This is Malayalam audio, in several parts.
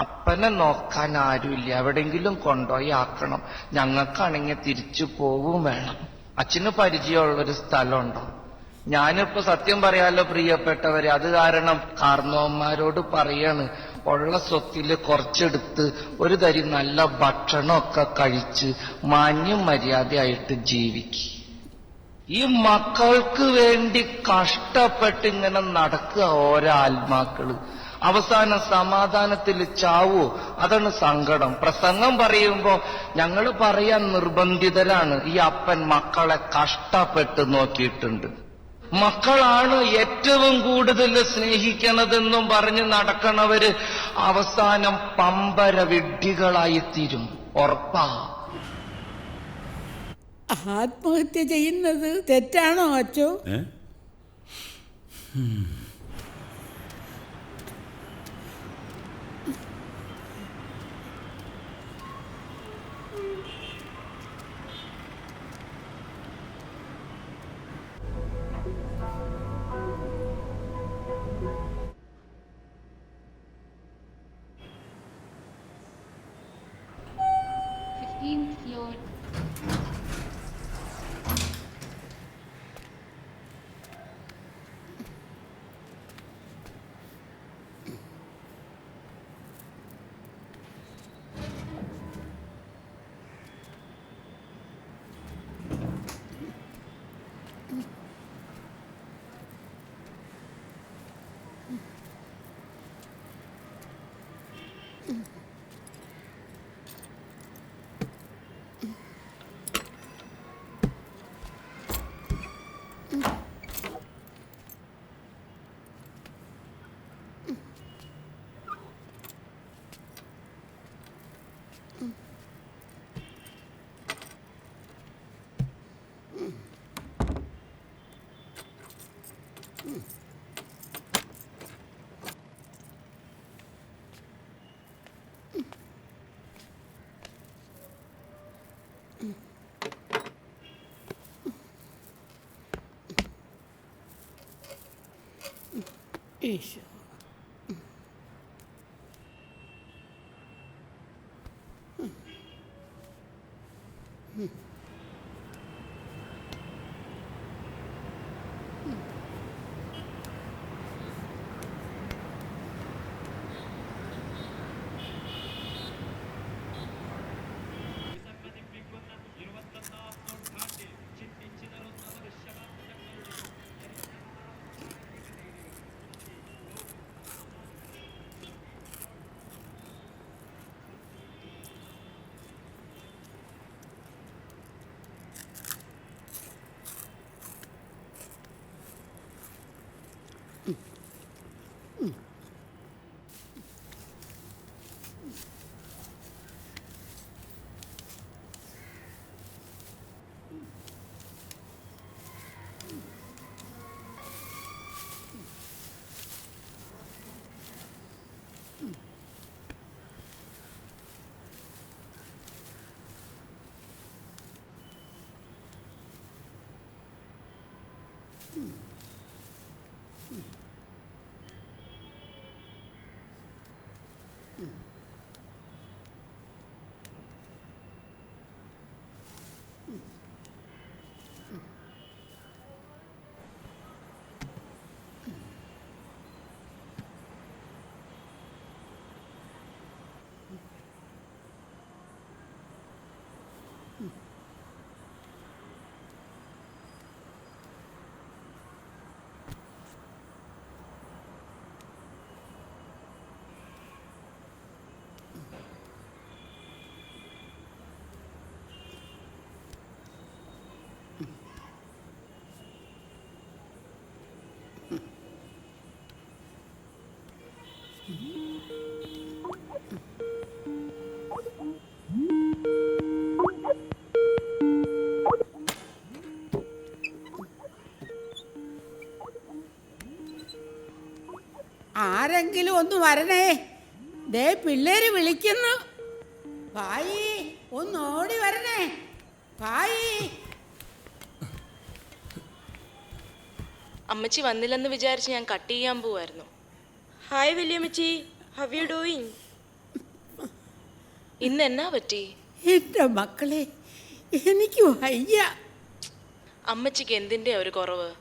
അപ്പനെ നോക്കാൻ ആരുമില്ല. എവിടെങ്കിലും കൊണ്ടുപോയി ആക്കണം. ഞങ്ങൾക്കാണെങ്കിൽ തിരിച്ചു പോവും വേണം. അച്ഛന് പരിചയമുള്ളൊരു സ്ഥലമുണ്ടോ? ഞാനിപ്പോ സത്യം പറയാലോ പ്രിയപ്പെട്ടവരെ അത് കാരണം കാർന്നവന്മാരോട് പറയാണ് ഉള്ള സ്വത്തിൽ കുറച്ചെടുത്ത് ഒരു തരി നല്ല ഭക്ഷണമൊക്കെ കഴിച്ച് മാന്യം മര്യാദയായിട്ട് ജീവിക്കും. ഈ മക്കൾക്ക് വേണ്ടി കഷ്ടപ്പെട്ട് ഇങ്ങനെ നടക്കുക ഓരോ ആത്മാക്കൾ. അവസാന സമാധാനത്തിൽ ചാവോ? അതാണ് സങ്കടം. പ്രസംഗം പറയുമ്പോ ഞങ്ങൾ പറയാൻ നിർബന്ധിതരാണ്. ഈ അപ്പൻ മക്കളെ കഷ്ടപ്പെട്ട് നോക്കിയിട്ടുണ്ട്. മക്കളാണ് ഏറ്റവും കൂടുതൽ സ്നേഹിക്കണതെന്നും പറഞ്ഞ് നടക്കണവര് അവസാനം പമ്പര വിഡ്ഢികളായി തീരും ഉറപ്പാ. ആത്മഹത്യ ചെയ്യുന്നത് തെറ്റാണോ അച്ചോ? Patience Hmm. Mm. ഒന്ന് വരണേ. ദേ പിള്ളേര് വിളിക്കുന്നു. ഭായി ഒന്ന് ഓടി വരണേ. ഭായി. അമ്മച്ചി വന്നില്ലെന്ന് വിചാരിച്ച് ഞാൻ കട്ട് ചെയ്യാൻ പോവായിരുന്നു. ഹായ് വല്യമ്മച്ചി. ഹവ് യു ഡൂയിങ് ഇന്ന് എന്നാ പറ്റി? എന്റെ മക്കളെ എനിക്ക് വയ്യ. അമ്മച്ചിക്ക് എന്തിന്റെ ഒരു കുറവ്?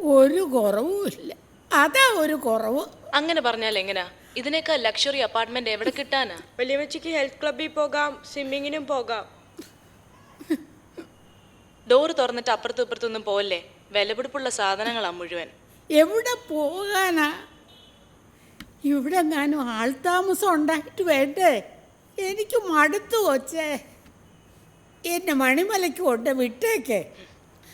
ഒരു കുറവുമില്ല. അതാ ഒരു കുറവ്. അങ്ങനെ പറഞ്ഞാൽ എങ്ങനാ? ഇതിനേക്കാൾ ലക്ഷറി അപ്പാർട്ട്മെന്റ് എവിടെ കിട്ടാനാ? വലിയമ്മച്ചിക്ക് ഹെൽത്ത് ക്ലബ്ബിൽ പോകാം സ്വിമ്മിങ്ങിനും പോകാം. ഡോറ് തുറന്നിട്ട് അപ്പുറത്തും ഇപ്പുറത്തൊന്നും പോവല്ലേ? വിലപിടിപ്പുള്ള സാധനങ്ങളാ മുഴുവൻ. എവിടെ പോകാനാ? ഇവിടെ ഞാനും ആൾതാമസം ഉണ്ടായിട്ട് വേണ്ടേ? എനിക്ക് മടുത്തു കൊച്ചേ. എന്നെ മണിമലയ്ക്ക് കൊണ്ട് വിട്ടേക്കേ.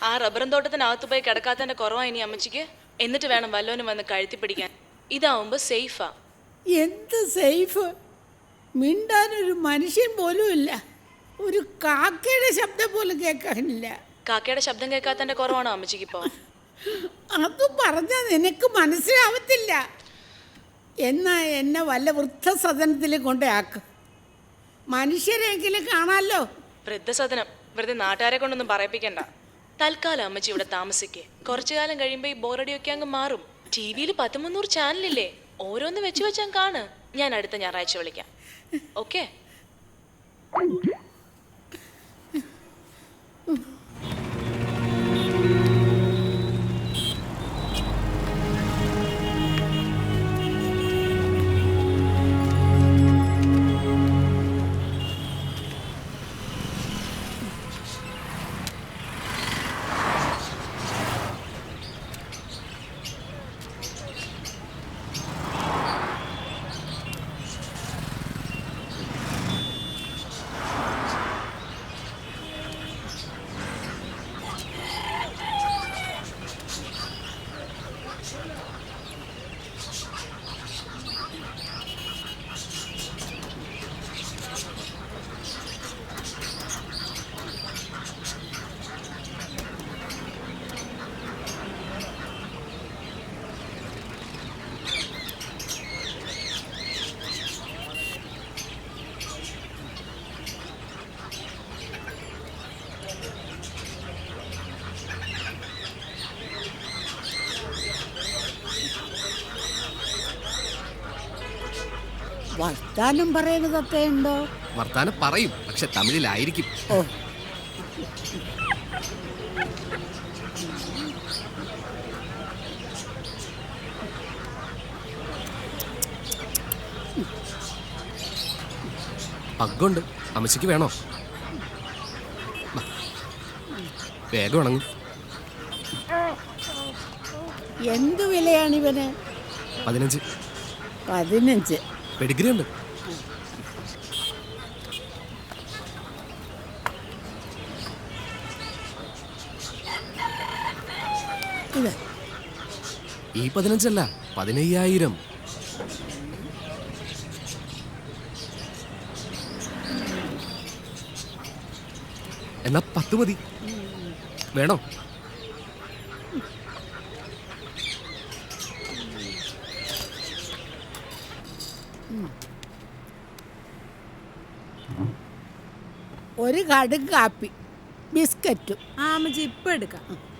ആ റബ്ബറും തോട്ടത്തിനകത്ത് പോയി കിടക്കാത്തതിന്റെ കുറവാ ഇനി അമ്മച്ചിക്ക്? എന്നിട്ട് വേണം വല്ലോനും വന്ന് കഴുത്തി പിടിക്കാൻ ഇതാവുമ്പോ സേഫാ. എന്ത് സേഫ്? മിണ്ടാൻ ഒരു മനുഷ്യൻ പോലും ഇല്ല. ഒരു കാക്കയുടെ ശബ്ദം പോലും കേൾക്കാനില്ല. കാക്കയുടെ ശബ്ദം കേൾക്കാത്തതിന്റെ കുറവാണോ അമ്മച്ചിക്ക് ഇപ്പോ? അത് പറഞ്ഞാൽ നിനക്ക് മനസ്സിലാവത്തില്ല. എന്നാ എന്നെ വല്ല വൃദ്ധസദനത്തിൽ കൊണ്ടാക്ക് മനുഷ്യരെങ്കിലും കാണാമല്ലോ വൃദ്ധസദനം. വെറുതെ നാട്ടുകാരെ കൊണ്ടൊന്നും പറയിപ്പിക്കണ്ട. തൽക്കാലം അമ്മച്ചി ഇവിടെ താമസിക്കേ. കുറച്ചു കാലം കഴിയുമ്പോ ഈ ബോറടിയൊക്കെ അങ്ങ് മാറും. ടി വിയിൽ ചാനലില്ലേ? ഓരോന്ന് വെച്ച് വെച്ചാൽ കാണ്. ഞാൻ അടുത്ത ഞായറാഴ്ച വിളിക്കാം. ഓക്കെ? വർത്താനം പറയുന്നതൊക്കെ ഉണ്ടോ വർത്താനം പറയും പക്ഷെ തമിഴിലായിരിക്കും. ഓ. പഗ്ഗുണ്ട്. അമ്മച്ചിക്ക് വേണോ. വേഗം ഉണങ്ങും. എന്ത് വിലയാണ് ഇവന്? പതിനഞ്ച്. പതിനഞ്ച്. പെഡിഗ്രി ഉണ്ട്. ഈ പതിനഞ്ചല്ല പതിനയ്യായിരം. എന്നാ പത്ത് മതി. വേണോ? ഒരു കടും കാപ്പി. ബിസ്ക്കറ്റും. ആ ഇപ്പം എടുക്കാം.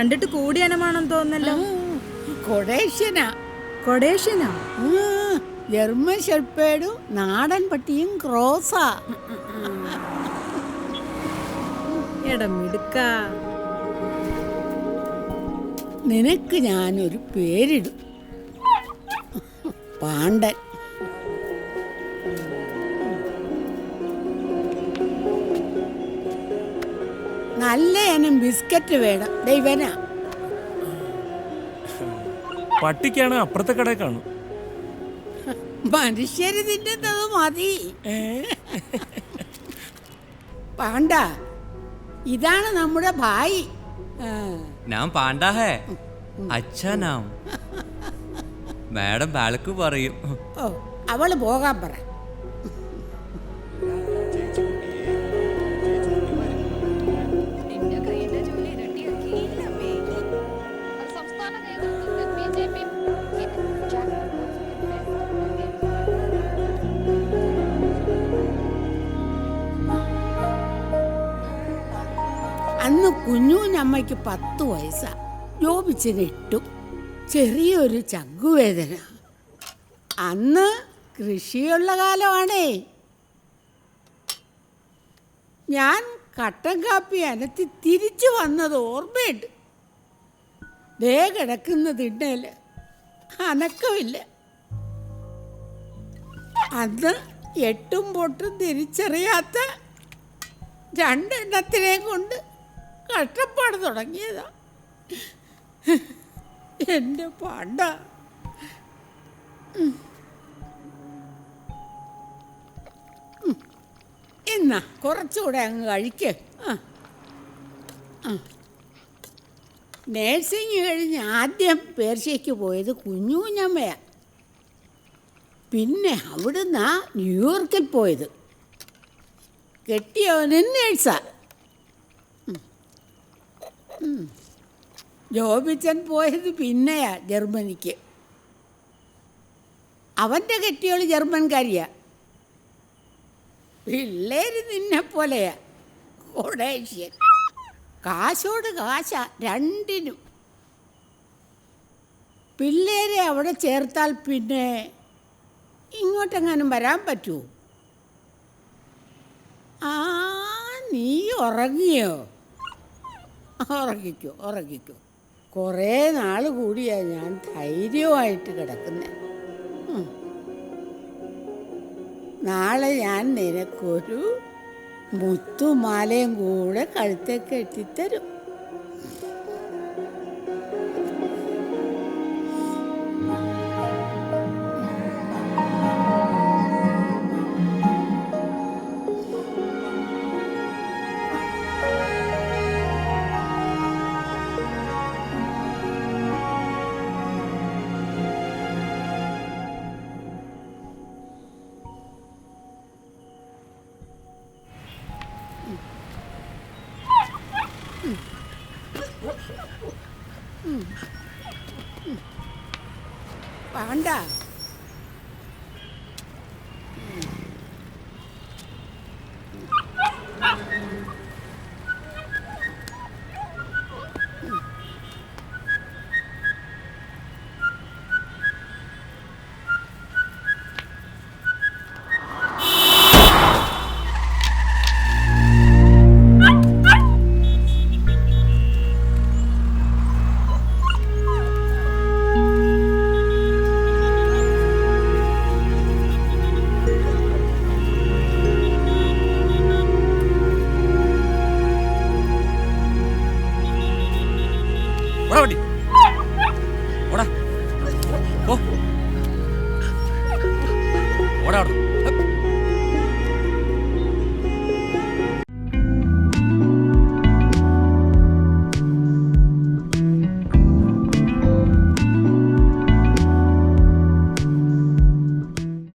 കണ്ടിട്ട് കൂടിയനമാണെന്ന് തോന്നല്ലോ കൊടേഷ്യനാ കൊടേഷ്യനാ ജർമ്മൻ ഷെൽപ്പേഡും നാടൻ പട്ടിയും ക്രോസാ. എടാ മിടുക്ക. നിനക്ക് ഞാനൊരു പേരിടും. പാണ്ഡൻ. നല്ല ഇനം ബിസ്ക്കറ്റ് വേണം. ദൈവനാ പട്ടിക്കാണ് അപ്പുറത്തെ കടയിൽ കാണും. മനുഷ്യര് തിന്നുന്നത് മതി. പാണ്ട ഇതാണ് നമ്മുടെ ഭായി. ഞാൻ പാണ്ട ഹേ. അച്ഛാ നാം. മാഡം ബാലക്ക് പറയും. ഓ അവൾ പോകാൻ പറ. കുഞ്ഞൂഞ്ഞമ്മയ്ക്ക് പത്ത് വയസ്സാ. ജോബിച്ചിന് എട്ടു ചെറിയൊരു ചങ്കുവേദന. അന്ന് കൃഷിയുള്ള കാലമാണേ. ഞാൻ കട്ടൻ കാപ്പി അനത്തി തിരിച്ചു വന്നത് ഓർമ്മയുണ്ട്. ദേ കിടക്കുന്ന തിണ്ണേൽ. അനക്കമില്ല. അന്ന് എട്ടും പൊട്ടും തിരിച്ചറിയാത്ത രണ്ടെണ്ണത്തിനെ കൊണ്ട് കഷ്ടപ്പാട് തുടങ്ങിയതാ. എന്റെ പാണ്ട. എന്നാ കുറച്ചുകൂടെ അങ്ങ് കഴിക്ക്. ആ. നേഴ്സിംഗ് കഴിഞ്ഞ് ആദ്യം പേർഷ്യയ്ക്ക് പോയത് കുഞ്ഞൂഞ്ഞമ്മയാ പിന്നെ അവിടുന്ന് ന്യൂയോർക്കിൽ പോയത്. കെട്ടിയവനും നേഴ്സാ. ജോബിച്ചൻ പോയത് പിന്നെയാ ജർമ്മനിക്ക്. അവന്റെ കെട്ടിയോൾ ജർമ്മൻകാരിയാ. പിള്ളേര് നിന്നെ പോലെയാ. കൊടേഷ്യൻ. കാശോട് കാശ രണ്ടിനും. പിള്ളേരെ അവിടെ ചേർത്താൽ പിന്നെ ഇങ്ങോട്ടെങ്ങാനും വരാൻ പറ്റുമോ ആ നീ ഉറങ്ങിയോ? ഉറങ്ങിക്കോ ഉറങ്ങിക്കോ. കുറേ നാൾ കൂടിയാ ഞാൻ ധൈര്യമായിട്ട് കിടക്കുന്നത് നാളെ ഞാൻ നിനക്കൊരു മുത്തുമാലയും കൂടെ കഴുത്തേക്ക് കെട്ടിത്തരും